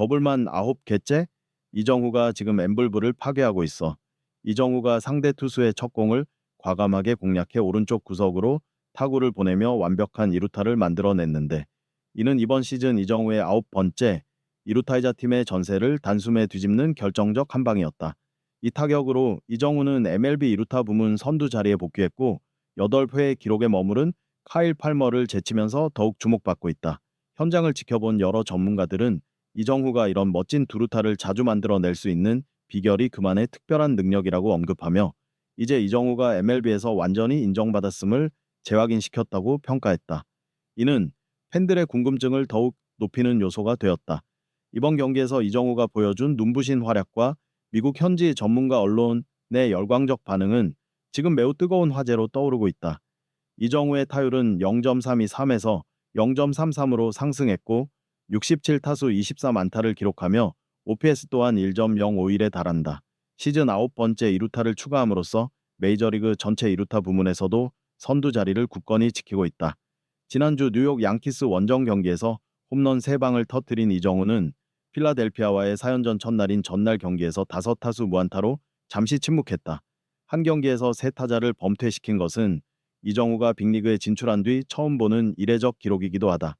더블만 9개째? 이정후가 지금 엠블브를 파괴하고 있어. 이정후가 상대 투수의 첫 공을 과감하게 공략해 오른쪽 구석으로 타구를 보내며 완벽한 이루타를 만들어냈는데 이는 이번 시즌 이정후의 아홉 번째 이루타이자 팀의 전세를 단숨에 뒤집는 결정적 한 방이었다. 이 타격으로 이정후는 MLB 이루타 부문 선두 자리에 복귀했고 8회 기록에 머무른 카일 팔머를 제치면서 더욱 주목받고 있다. 현장을 지켜본 여러 전문가들은 이정후가 이런 멋진 두루타를 자주 만들어낼 수 있는 비결이 그만의 특별한 능력이라고 언급하며 이제 이정후가 MLB에서 완전히 인정받았음을 재확인시켰다고 평가했다. 이는 팬들의 궁금증을 더욱 높이는 요소가 되었다. 이번 경기에서 이정후가 보여준 눈부신 활약과 미국 현지 전문가 언론의 열광적 반응은 지금 매우 뜨거운 화제로 떠오르고 있다. 이정후의 타율은 0.323에서 0.33으로 상승했고 67타수 24안타를 기록하며 OPS 또한 1.051에 달한다. 시즌 9번째 이루타를 추가함으로써 메이저리그 전체 이루타 부문에서도 선두 자리를 굳건히 지키고 있다. 지난주 뉴욕 양키스 원정 경기에서 홈런 3방을 터뜨린 이정우는 필라델피아와의 4연전 첫날인 전날 경기에서 5타수 무안타로 잠시 침묵했다. 한 경기에서 세 타자를 범퇴시킨 것은 이정우가 빅리그에 진출한 뒤 처음 보는 이례적 기록이기도 하다.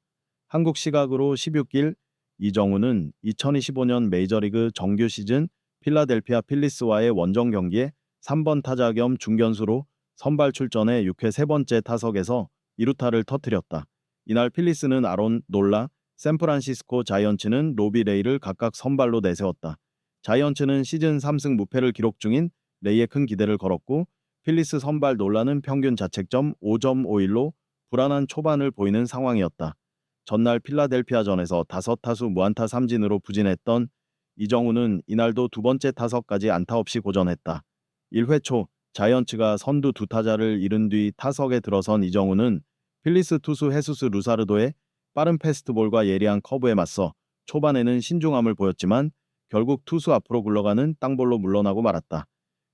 한국 시각으로 16일 이정우는 2025년 메이저리그 정규 시즌 필라델피아 필리스와의 원정 경기에 3번 타자 겸 중견수로 선발 출전해 6회 세 번째 타석에서 2루타를 터뜨렸다. 이날 필리스는 아론 놀라, 샌프란시스코 자이언츠는 로비 레이를 각각 선발로 내세웠다. 자이언츠는 시즌 3승 무패를 기록 중인 레이에 큰 기대를 걸었고 필리스 선발 놀라는 평균 자책점 5.51로 불안한 초반을 보이는 상황이었다. 전날 필라델피아전에서 5타수 무안타 3진으로 부진했던 이정우는 이날도 두 번째 타석까지 안타 없이 고전했다. 1회 초 자이언츠가 선두 두 타자를 잃은 뒤 타석에 들어선 이정우는 필리스 투수 헤수스 루사르도의 빠른 패스트볼과 예리한 커브에 맞서 초반에는 신중함을 보였지만 결국 투수 앞으로 굴러가는 땅볼로 물러나고 말았다.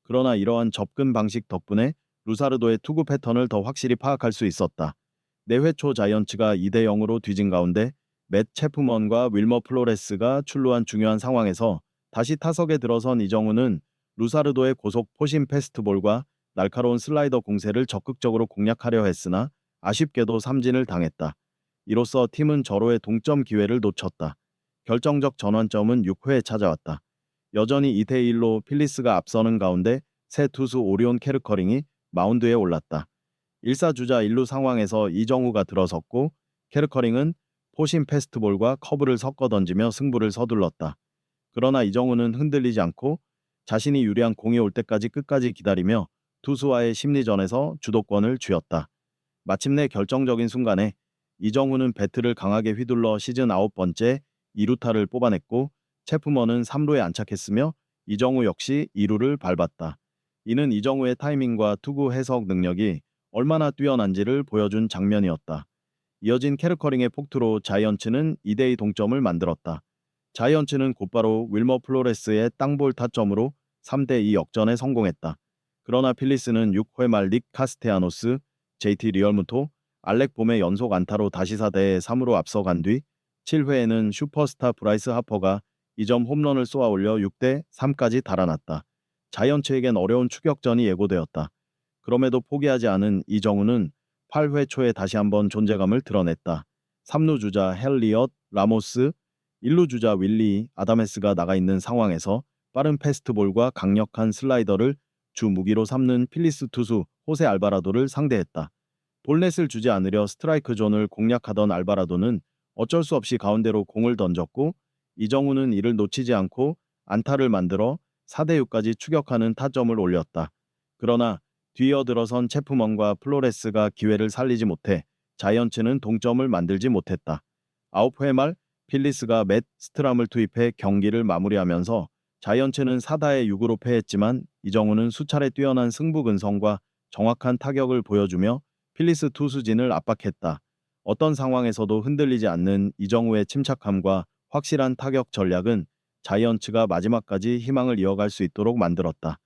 그러나 이러한 접근 방식 덕분에 루사르도의 투구 패턴을 더 확실히 파악할 수 있었다. 4회 초 자이언츠가 2대 0으로 뒤진 가운데 맷 체프먼과 윌머 플로레스가 출루한 중요한 상황에서 다시 타석에 들어선 이정우는 루사르도의 고속 포신 패스트볼과 날카로운 슬라이더 공세를 적극적으로 공략하려 했으나 아쉽게도 삼진을 당했다. 이로써 팀은 절호의 동점 기회를 놓쳤다. 결정적 전환점은 6회에 찾아왔다. 여전히 2대1로 필리스가 앞서는 가운데 새 투수 오리온 캐르커링이 마운드에 올랐다. 1사주자 1루 상황에서 이정우가 들어섰고 캐르커링은 포신 패스트볼과 커브를 섞어 던지며 승부를 서둘렀다. 그러나 이정우는 흔들리지 않고 자신이 유리한 공이 올 때까지 끝까지 기다리며 투수와의 심리전에서 주도권을 쥐었다. 마침내 결정적인 순간에 이정우는 배트를 강하게 휘둘러 시즌 아홉 번째 2루타를 뽑아냈고 체프먼은 3루에 안착했으며 이정우 역시 2루를 밟았다. 이는 이정우의 타이밍과 투구 해석 능력이 얼마나 뛰어난지를 보여준 장면이었다. 이어진 캐르커링의 폭투로 자이언츠는 2대2 동점을 만들었다. 자이언츠는 곧바로 윌머 플로레스의 땅볼 타점으로 3대2 역전에 성공했다. 그러나 필리스는 6회 말 닉 카스테아노스, JT 리얼무토, 알렉 봄의 연속 안타로 다시 4대 3으로 앞서간 뒤 7회에는 슈퍼스타 브라이스 하퍼가 2점 홈런을 쏘아 올려 6대 3까지 달아났다. 자이언츠에겐 어려운 추격전이 예고되었다. 그럼에도 포기하지 않은 이정우는 8회 초에 다시 한번 존재감을 드러냈다. 3루 주자 헬리엇, 라모스, 1루 주자 윌리, 아다메스가 나가 있는 상황에서 빠른 패스트볼과 강력한 슬라이더를 주 무기로 삼는 필리스 투수 호세 알바라도를 상대했다. 볼넷을 주지 않으려 스트라이크 존을 공략하던 알바라도는 어쩔 수 없이 가운데로 공을 던졌고 이정우는 이를 놓치지 않고 안타를 만들어 4대 6까지 추격하는 타점을 올렸다. 그러나 뒤이어들어선 체프먼과 플로레스가 기회를 살리지 못해 자이언츠는 동점을 만들지 못했다. 9회 말 필리스가 맷 스트람을 투입해 경기를 마무리하면서 자이언츠는 4다의 6으로 패했지만 이정우는 수차례 뛰어난 승부 근성과 정확한 타격을 보여주며 필리스 투수진을 압박했다. 어떤 상황에서도 흔들리지 않는 이정우의 침착함과 확실한 타격 전략은 자이언츠가 마지막까지 희망을 이어갈 수 있도록 만들었다.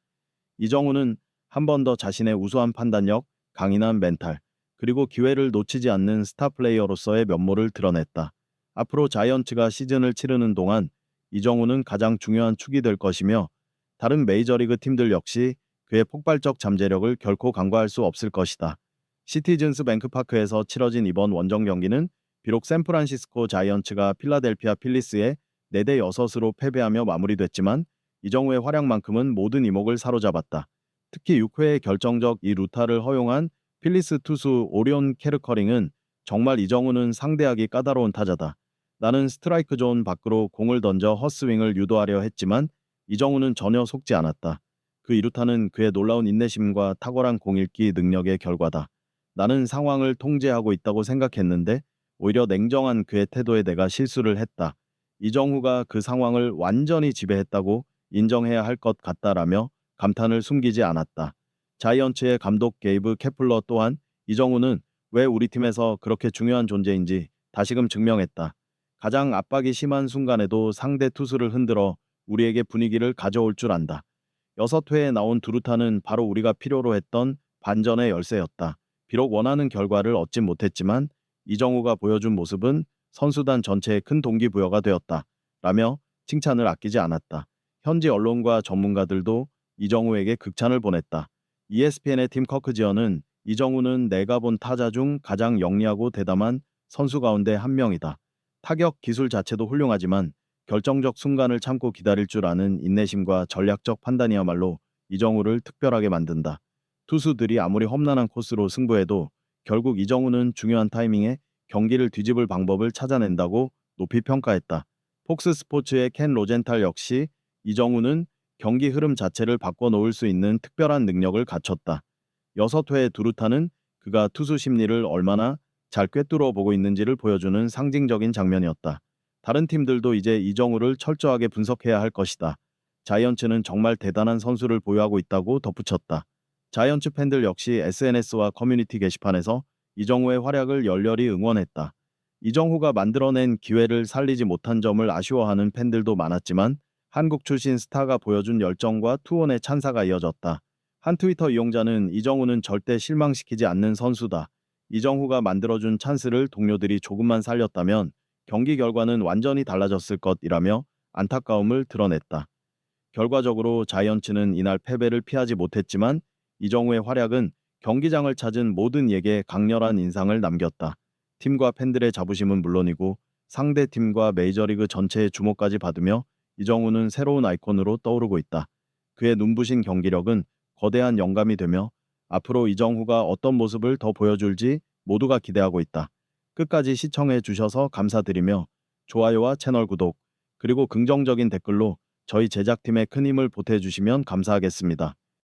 이정우는 한 번 더 자신의 우수한 판단력, 강인한 멘탈, 그리고 기회를 놓치지 않는 스타 플레이어로서의 면모를 드러냈다. 앞으로 자이언츠가 시즌을 치르는 동안 이정우는 가장 중요한 축이 될 것이며 다른 메이저리그 팀들 역시 그의 폭발적 잠재력을 결코 간과할 수 없을 것이다. 시티즌스 뱅크파크에서 치러진 이번 원정 경기는 비록 샌프란시스코 자이언츠가 필라델피아 필리스에 4대 6으로 패배하며 마무리됐지만 이정우의 활약만큼은 모든 이목을 사로잡았다. 특히 6회의 결정적 이 루타를 허용한 필리스 투수 오리온 케르커링은 정말 이정우는 상대하기 까다로운 타자다. 나는 스트라이크 존 밖으로 공을 던져 헛스윙을 유도하려 했지만 이정우는 전혀 속지 않았다. 그 이루타는 그의 놀라운 인내심과 탁월한 공읽기 능력의 결과다. 나는 상황을 통제하고 있다고 생각했는데 오히려 냉정한 그의 태도에 내가 실수를 했다. 이정후가 그 상황을 완전히 지배했다고 인정해야 할 것 같다라며 감탄을 숨기지 않았다. 자이언츠의 감독 게이브 케플러 또한 이정우는 왜 우리 팀에서 그렇게 중요한 존재인지 다시금 증명했다. 가장 압박이 심한 순간에도 상대 투수를 흔들어 우리에게 분위기를 가져올 줄 안다. 여섯 회에 나온 두루타는 바로 우리가 필요로 했던 반전의 열쇠였다. 비록 원하는 결과를 얻진 못했지만 이정우가 보여준 모습은 선수단 전체에 큰 동기부여가 되었다. 라며 칭찬을 아끼지 않았다. 현지 언론과 전문가들도 이정우에게 극찬을 보냈다. ESPN의 팀 커크지어는 이정우는 내가 본 타자 중 가장 영리하고 대담한 선수 가운데 한 명이다. 타격 기술 자체도 훌륭하지만 결정적 순간을 참고 기다릴 줄 아는 인내심과 전략적 판단이야말로 이정우를 특별하게 만든다. 투수들이 아무리 험난한 코스로 승부해도 결국 이정우는 중요한 타이밍에 경기를 뒤집을 방법을 찾아낸다고 높이 평가했다. 폭스 스포츠의 켄 로젠탈 역시 이정우는 경기 흐름 자체를 바꿔놓을 수 있는 특별한 능력을 갖췄다. 여섯 회의 두루타는 그가 투수 심리를 얼마나 잘 꿰뚫어 보고 있는지를 보여주는 상징적인 장면이었다. 다른 팀들도 이제 이정우를 철저하게 분석해야 할 것이다. 자이언츠는 정말 대단한 선수를 보유하고 있다고 덧붙였다. 자이언츠 팬들 역시 SNS와 커뮤니티 게시판에서 이정우의 활약을 열렬히 응원했다. 이정후가 만들어낸 기회를 살리지 못한 점을 아쉬워하는 팬들도 많았지만 한국 출신 스타가 보여준 열정과 투혼의 찬사가 이어졌다. 한 트위터 이용자는 이정우는 절대 실망시키지 않는 선수다. 이정후가 만들어준 찬스를 동료들이 조금만 살렸다면 경기 결과는 완전히 달라졌을 것이라며 안타까움을 드러냈다. 결과적으로 자이언츠는 이날 패배를 피하지 못했지만 이정우의 활약은 경기장을 찾은 모든 이에게 강렬한 인상을 남겼다. 팀과 팬들의 자부심은 물론이고 상대 팀과 메이저리그 전체의 주목까지 받으며 이정우는 새로운 아이콘으로 떠오르고 있다. 그의 눈부신 경기력은 거대한 영감이 되며 앞으로 이정후가 어떤 모습을 더 보여줄지 모두가 기대하고 있다. 끝까지 시청해 주셔서 감사드리며 좋아요와 채널 구독 그리고 긍정적인 댓글로 저희 제작팀에 큰 힘을 보태주시면 감사하겠습니다.